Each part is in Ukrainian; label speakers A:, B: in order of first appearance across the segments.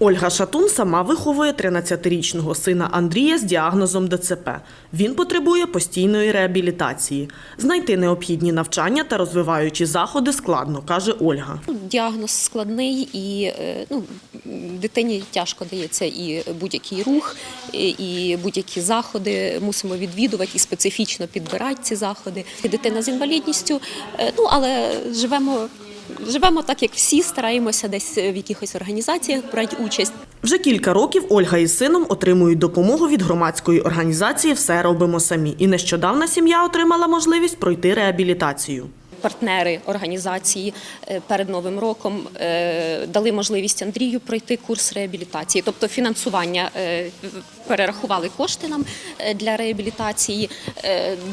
A: Ольга Шатун сама виховує 13-річного сина Андрія з діагнозом ДЦП. Він потребує постійної реабілітації. Знайти необхідні навчання та розвиваючі заходи складно, каже Ольга.
B: Діагноз складний і е, ну, дитині тяжко дається і будь-який рух, і- і будь-які заходи мусимо відвідувати і специфічно підбирати ці заходи. Дитина з інвалідністю, е, ну але живемо. Живемо так, як всі, стараємося десь в якихось організаціях брати участь.
A: Вже кілька років Ольга із сином отримують допомогу від громадської організації Все робимо самі. І нещодавно сім'я отримала можливість пройти реабілітацію.
B: Партнери організації е, перед новим роком е, дали можливість Андрію пройти курс реабілітації, тобто фінансування е, перерахували кошти нам для реабілітації.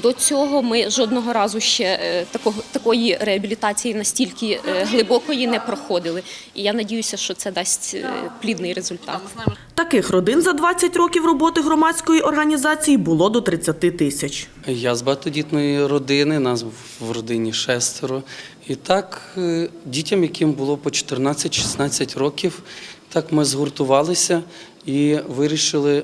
B: До цього ми жодного разу ще такого такої реабілітації настільки глибокої не проходили. І я надіюся, що це дасть плідний результат.
A: Таких родин за 20 років роботи громадської організації було до 30 тисяч.
C: Я з багатодітної родини, нас в родині шестеро. І так, е, дітям, яким було по 14-16 років, так ми згуртувалися і вирішили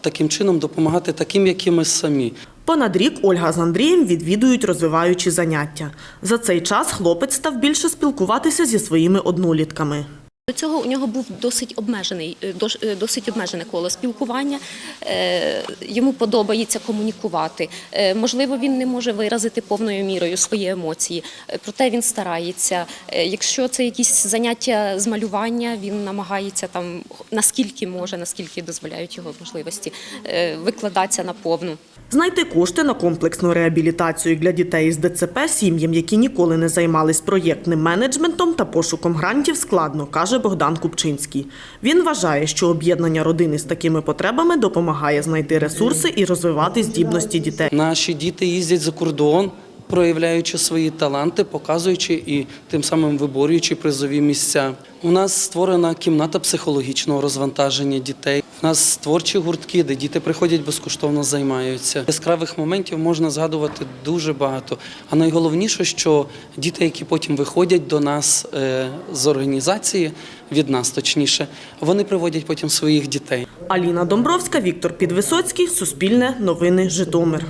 C: таким чином допомагати таким, які ми самі.
A: Понад рік Ольга з Андрієм відвідують розвиваючі заняття. За цей час хлопець став більше спілкуватися зі своїми однолітками.
B: До цього у нього був досить обмежений, е, дош- е, досить обмежене коло спілкування. Е, Йому подобається комунікувати. Е, Можливо, він не може виразити повною мірою свої емоції, е, проте він старається. Якщо це якісь заняття з малювання, він намагається там наскільки може, наскільки дозволяють його можливості, викладатися на повну.
A: Знайти кошти на комплексну реабілітацію для дітей з ДЦП сім'ям, які ніколи не займались проєктним менеджментом та пошуком грантів, складно, каже Богдан Купчинський. Він вважає, що об'єднання родини з такими потребами допомагає знайти ресурси і розвивати здібності дітей.
C: Наші діти їздять за кордон, проявляючи свої таланти, показуючи і тим самим виборюючи призові місця. У нас створена кімната психологічного розвантаження дітей. У нас творчі гуртки, де діти приходять безкоштовно займаються. Яскравих моментів можна згадувати дуже багато. А найголовніше, що діти, які потім виходять до нас е, з організації, від нас точніше, вони приводять потім своїх дітей.
A: Аліна Домбровська, Віктор Підвисоцький, Суспільне, Новини, Житомир.